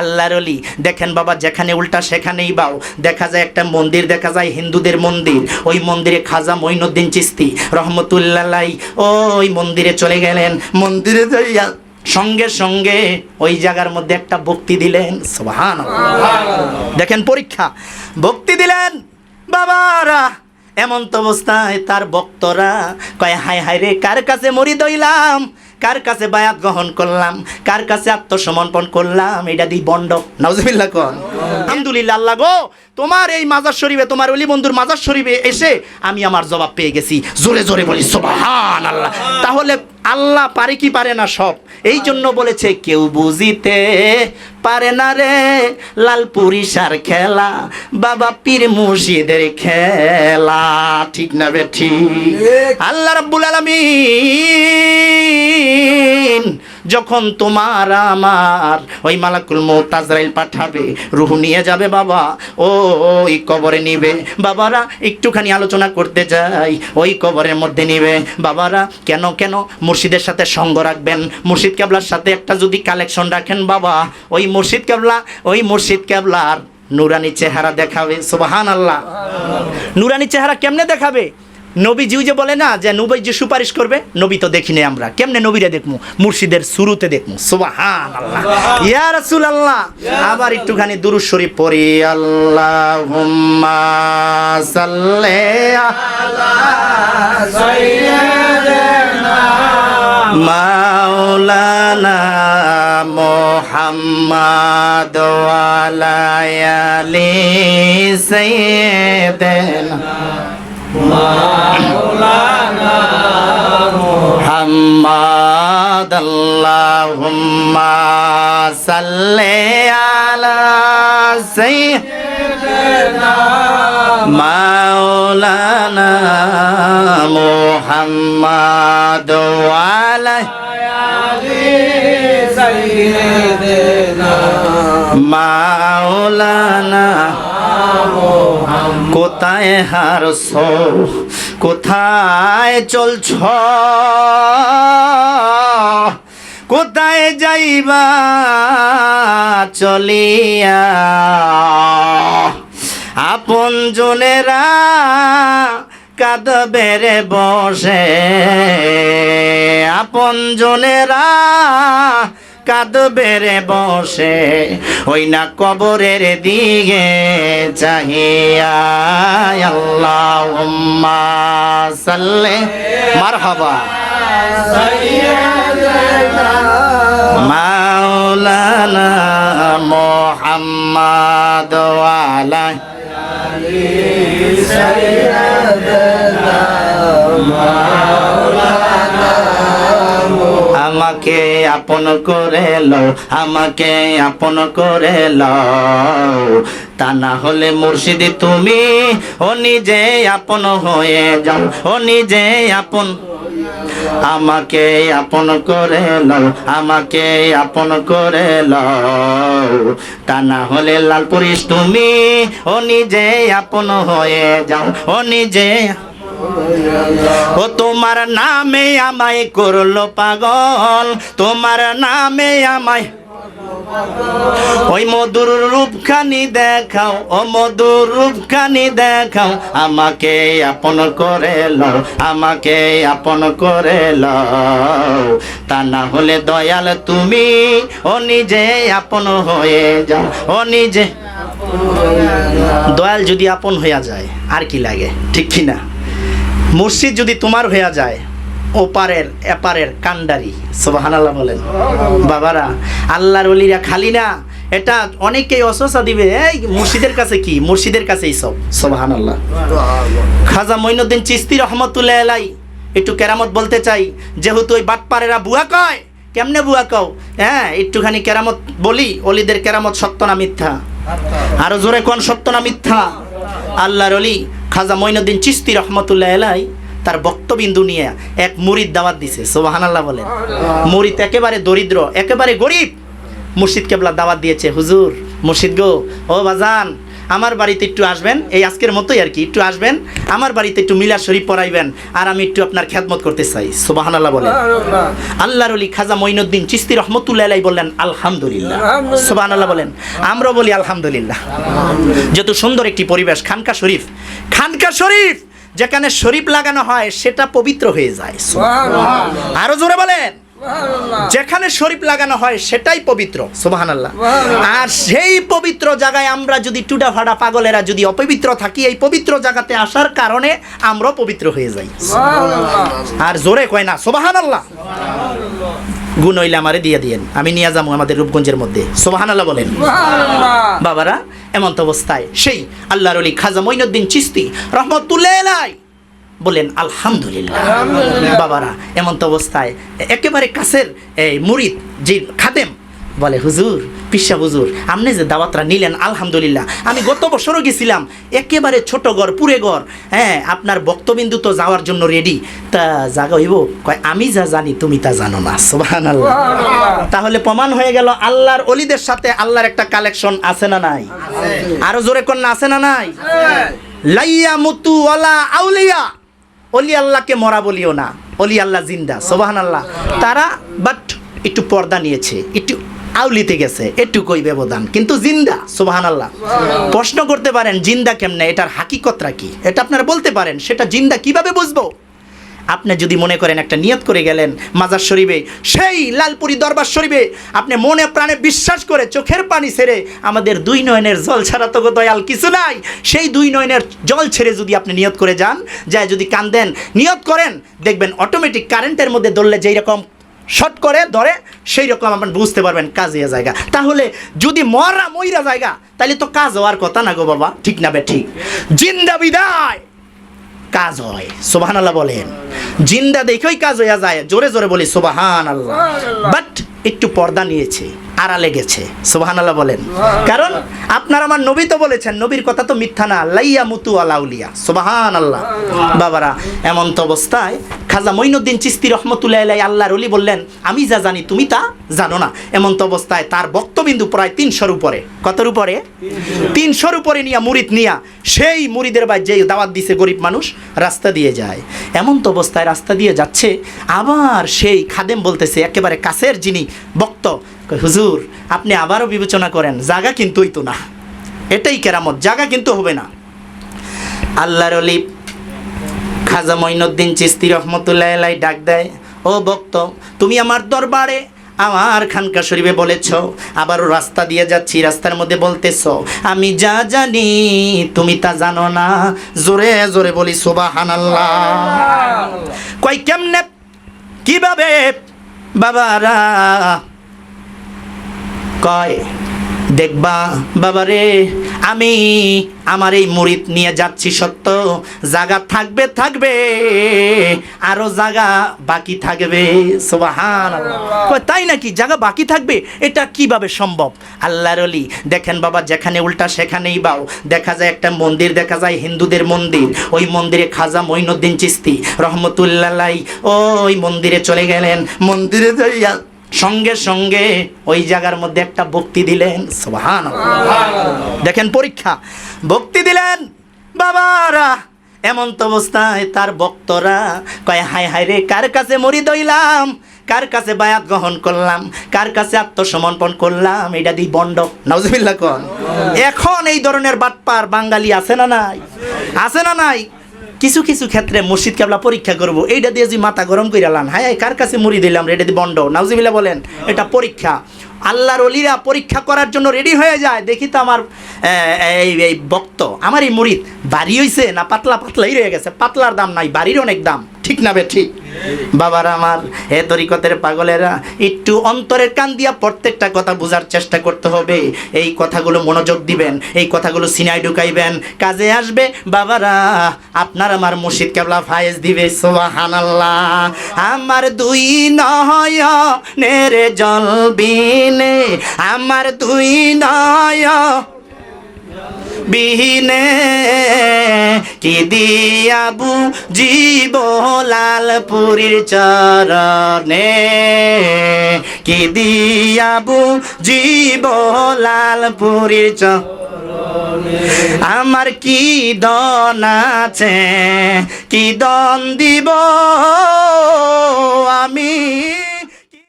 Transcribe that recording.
আল্লাহর অলি দেখেন বাবা, যেখানে উল্টা সেখানেই বাও দেখা যায় একটা মন্দির, দেখা যায় হিন্দুদের মন্দির। ওই মন্দিরে খাজা মঈনুদ্দিন চিস্তি রহমতুল্লাহ ওই মন্দিরে চলে গেলেন। মন্দিরে যাইয়া সঙ্গে সঙ্গে ওই জায়গার মধ্যে একটা ভক্তি দিলেন। সোহান দেখেন পরীক্ষা। ভক্তি দিলেন, বাবারা, এমন তো অবস্থায় তার ভক্তরা কয়, হায় হায় রে, কার কাছে মরি দইলাম? কার কাছে বায়াত গ্রহণ করলাম? কার কাছে আত্মসমর্পণ করলাম? এটা দি বন্ড নাউজুবিল্লাহ কন? আলহামদুলিল্লাহ আল্লাহ গো। তোমার এই মাজার শরীফে তোমার অলি বন্ধুর মাজার শরীফে এসে আমি আমার জবাব পেয়ে গেছি। জোরে জোরে বলি সুবহান আল্লাহ তাহলে আল্লাহ পারে কি পারে না সব? এই জন্য বলেছে কেউ বুঝিতে পারে না রে লাল পুরিসার খেলা বাবা পীর মুর্শিদের খেলা। ঠিক না বে ঠিক। আল্লাহ রাব্বুল আলামিন যখন তোমার আমার ওই মালাকুল মৌত আজরাইল পাঠাবে, রুহ নিয়ে যাবে বাবা ও ওই কবরে নিবে। বাবারা, একটুখানি আলোচনা করতে যাই, ওই কবরের মধ্যে নিবে। বাবারা, কেন কেন মুর্শিদের সাথে সঙ্গ রাখবেন? মুর্শিদ কেবলার সাথে একটা যদি কালেকশন রাখেন বাবা, ওই মুর্শিদ কেবলা, ওই মুর্শিদ কেবলার নুরানি চেহারা দেখাবে সুবাহান আল্লাহ নুরানি চেহারা কেমনে দেখাবে? নবী জিউ যে বলে না যে নবী যে সুপারিশ করবে নবী তো দেখিনি আমরা। কেমনে নবীরে দেখমু? মুর্শিদের শুরুতে দেখমু। সুবাহান আল্লাহ ইয়া রাসূল আল্লাহ আবার একটুখানি দুরূদ শরীফ পড়ি। আল্লাহুম্মা সাল্লি আলা মাওলানা মোহাম্মদ ওয়ালা আলি সাইয়্যিদিনা محمد اللهم صل على سيدنا مولانا محمد وعلى মাওলানা কোথায় হারছ কোথায় চলছ? কোথায় যাইবা? চলিয়া। আপন জনেরা কাঁদবে রে বসে। আপন জনেরা কাঁদবে রে বসে। ওই না কবরের দিকে চাহিয়া আল্লাহুম্মা সাল্লি। মারহাবা। মাওলানা মুহাম্মদ ওয়ালা আমাকে আপন করে লও, আমাকে আপন করে লও। তা না হলে মুর্শিদি তুমি ও নিজে আপন হয়ে যাও, ও নিজে আপন আমাকে আপন করে লও, আমাকে আপন করে লও। তা না হলে লাল পুরিশ তুমি ও নিজে আপন হয়ে যাও, ও নিজে ও তোমার নামে আমায় করল পাগল, তোমার নামে আমায় ওই মধুর রূপখানি দেখাও, ও মধুর রূপখানি দেখাও, আমাকে আপন করে লও, আমাকে আপন করে লও। তা না হলে দয়াল তুমি ও নিজে আপন হয়ে যাও, ও নিজে। দয়াল যদি আপন হইয়া যায়, আর কি লাগে? ঠিক কি মসজিদ যদি তোমার হইয়া যায় ওপারের এপারের কান্ডারি সোবাহানাল্লাহ বলেন। বাবারা আল্লাহর অলিরা খালি না এটা অনেকেই অসসা দিবে এই মুর্শিদের কাছে কি? মুর্শিদের কাছেই সব সোবাহানাল্লাহ। খাজা মঈনুদ্দিন চিস্তি রহমতুল্লাহ আলাই একটু কেরামত বলতে চাই যেহেতু ওই বাটপারেরা বুয়া কয় কেমনে বুয়া কও? হ্যাঁ একটুখানি কেরামত বলি অলিদের কেরামত সত্য না মিথ্যা? আরও জোরে কোন সত্য না মিথ্যা? আল্লাহর অলি খাজা মঈনুদ্দিন চিস্তি রহমতুল্লাহ এলাই তার বক্তবিন্দু নিয়ে এক মুরিদ দাওয়াত দিছে, সোবাহানাল্লাহ বলে বলেন। মুরিদ একেবারে দরিদ্র, একেবারে গরিব। মুর্শিদ কেবলা দাওয়াত দিয়েছে, হুজুর, মুর্শিদ গো, ও বাজান আমার বাড়িতে একটু আসবেন এই আজকের মতোই আর কি একটু আসবেন আমার বাড়িতে একটু মিলা শরীফ পড়াইবেন আর আমি একটু আপনার খেদমত করতে চাই। সুবাহান আল্লাহ বলেন আল্লাহর অলি খাজা মঈনুদ্দিন চিস্তি রহমতুল্লাহ বললেন আলহামদুলিল্লাহ। সুবাহান আল্লাহ বলেন আমরাও বলি আলহামদুলিল্লাহ। যত সুন্দর একটি পরিবেশ খানকা শরীফ খানকা শরীফ যেখানে শরীফ লাগানো হয় সেটা পবিত্র হয়ে যায়। আরও জোরে বলেন। যেখানে শরীফ লাগানো হয় সেটাই পবিত্র সুবাহান আল্লাহ আর সেই পবিত্র জায়গায় আমরা যদি টুডা ফাডা পাগলেরা যদি অপবিত্র থাকি এই পবিত্র জায়গাতে আসার কারণে আমরাও পবিত্র হয়ে যাই। আর জোরে কয় না সোবাহান আল্লাহ গুণ হইলে আমারে দিয়ে দিয়েন আমি নিয়ে যাব আমাদের রূপগঞ্জের মধ্যে। সোবাহান আল্লাহ বলেন বাবারা এমন অবস্থায়। সেই আল্লাহর অলি খাজা মঈনুদ্দিন চিস্তি রহমতুল্লাহ আলাই বলেন আলহামদুলিল্লাহ। বাবারা এমন তো অবস্থায়। একেবারে কাছের এই মুরিদ যে খাদেম বলে হুজুর পিসা হুজুর আপনি যে দাওয়াতরা নিলেন আলহামদুলিল্লাহ। আমি গত বছরও গেছিলাম একেবারে ছোট ঘর পুরে ঘর হ্যাঁ আপনার বক্তবিন্দু তো যাওয়ার জন্য রেডি তা জাগা হইব? কয় আমি যা জানি তুমি তা জানো না। সোহান তাহলে প্রমাণ হয়ে গেল আল্লাহর অলিদের সাথে আল্লাহর একটা কালেকশন আছে না নাই? আরও জোরে কন্যা আছে না নাই? লাইয়া মুতু ওয়ালা আউলিয়া। অলি আল্লাহকে মরা বলিও না। অলি আল্লাহ জিন্দা সোবাহান আল্লাহ তারা বাট একটু পর্দা নিয়েছে একটু আউলিতে গেছে এটুকুই ব্যবধান। কিন্তু জিন্দা সোবাহান আল্লাহ প্রশ্ন করতে পারেন জিন্দা কেমনে? এটার হাকিকতরা কি? এটা আপনারা বলতে পারেন সেটা জিন্দা কীভাবে বুঝব? আপনি যদি মনে করেন একটা নিয়ত করে গেলেন মাজার শরীফে, সেই লালপুরি দরবার শরীফে আপনি মনে প্রাণে বিশ্বাস করে চোখের পানি ছেড়ে আমাদের দুই নয়নের জল ছাড়া তো দয়াল কিছু নাই। সেই দুই নয়নের জল ছেড়ে যদি আপনি নিয়ত করে যান, যায় যদি কান্দেন, নিয়ত করেন, দেখবেন অটোমেটিক কারেন্টের মধ্যে দৌড়লে যেই রকম শর্ট করে, ধরে, সেই রকম আপনি বুঝতে পারবেন কাজ হয়ে জায়গা। তাহলে যদি মরা মইরা জায়গা তাহলে তো কাজ হওয়ার কথা না গো বাবা, ঠিক না বে ঠিক? জিন্দা বিদায়! কাজ হয় সোবাহান আল্লাহ বলেন। জিন্দা দেখেই কাজ হইয়া যায় জোরে জোরে বলি সোবাহান আল্লাহ বাট একটু পর্দা নিয়েছে। আড়ালে গেছে সোবাহান আল্লাহ বলেন। কারণ আপনার আমার নবী তো বলেছেন, নবীর কথা তো মিথ্যা না, লাইয়া মুতু আলাউলিয়া সোবাহান আল্লাহ বাবারা, এমন তো অবস্থায় খাজা মঈনুদ্দিন চিস্তি রহমতুল্লাহ আল্লাহর অলি বললেন, আমি যা জানি তুমি তা জানো না। এমন তো অবস্থায় তার বক্তবিন্দু প্রায় তিনশোর উপরে। কতর উপরে? তিনশোর উপরে নিয়া মুরিদ নিয়া, সেই মুরিদের বাই যে দাওয়াত দিছে গরিব মানুষ, রাস্তা দিয়ে যায়। এমন তো অবস্থায় রাস্তা দিয়ে যাচ্ছে, আবার সেই খাদেম বলতেছে, একেবারে কাছের যিনি বক্ত হুজুর, আপনি আবারও বিবেচনা করেন, জাগা কিন্তু হইতো না। এটাই কেরামত, জাগা কিন্তু হবে না। আল্লাহর অলি খাজা মঈনুদ্দিন চিস্তি রহমতুল্লাহ ডাক দেয়, ও ভক্ত, তুমি আমার দরবারে আমার খানকা শরীফে বলেছ, আবারও রাস্তা দিয়ে যাচ্ছি, রাস্তার মধ্যে বলতেছ, আমি যা জানি, তুমি তা জানো না। জোরে জোরে বলি সোবাহান কই কেমনে, কীভাবে বাবারা কয় দেখবা বাবারে আমি আমার এই মুরিদ নিয়ে যাচ্ছি সত্য। জায়গা থাকবে থাকবে আরও জায়গা বাকি থাকবে। সোবাহান তাই নাকি? জায়গা বাকি থাকবে? এটা কীভাবে সম্ভব? আল্লাহর অলি দেখেন বাবা যেখানে উল্টা সেখানেই বাও দেখা যায় একটা মন্দির দেখা যায় হিন্দুদের মন্দির। ওই মন্দিরে খাজা মঈনুদ্দিন চিস্তি। রহমতুল্লাহ ওই মন্দিরে চলে গেলেন। মন্দিরে যাইয়া সঙ্গে সঙ্গে ওই জায়গার মধ্যে একটা ভক্তি দিলেন। সোহান দেখেন পরীক্ষা। ভক্তি দিলেন বাবারা এমন তো অবস্থায় তার ভক্তরা কয় হায় হায় রে কার কাছে মরি দইলাম? কার কাছে বায়াত গ্রহণ করলাম? কার কাছে আত্মসমর্পণ করলাম? এটা দিই বন্ড। নজবিল্লা কন? এখন এই ধরনের বাটপার বাঙালি আছে না নাই? আছে না নাই? কিছু কিছু ক্ষেত্রে মসজিদ আমরা পরীক্ষা করব। এইটা দিয়ে যে মাথা গরম করে আলান হায় কার কাছে মুড়ি দিলাম রে, দি বন্ড নাউজিবিল্লা বলেন এটা পরীক্ষা। আল্লাহর অলিরা পরীক্ষা করার জন্য রেডি হয়ে যায়। দেখি তো আমার এই এই বক্ত আমার এই বাড়ি হইছে না পাতলা পাতলাই রয়ে গেছে? পাতলার দাম নাই বাড়ির অনেক দাম। ঠিক না বে ঠিক বাবার আমার, এ তরিকতের পাগলেরা, একটু অন্তরের কান দিয়া প্রত্যেকটা কথা বোঝার চেষ্টা করতে হবে। এই কথাগুলো মনোযোগ দিবেন, এই কথাগুলো সিনাই ঢুকাইবেন, কাজে আসবে। বাবারা, আপনার আমার মুর্শিদ কেবলা ফায়েজ দিবে সোহানাল্লাহ আমার দুই নয়নের জল বিনে, আমার দুই নয় বিহীনে কি দিয়াবু জীব লালপুরীর চরণে? কি দিয়াবু জীব লালপুরীর চরণে? আমার কি দন আছে? কি দন দিব আমি?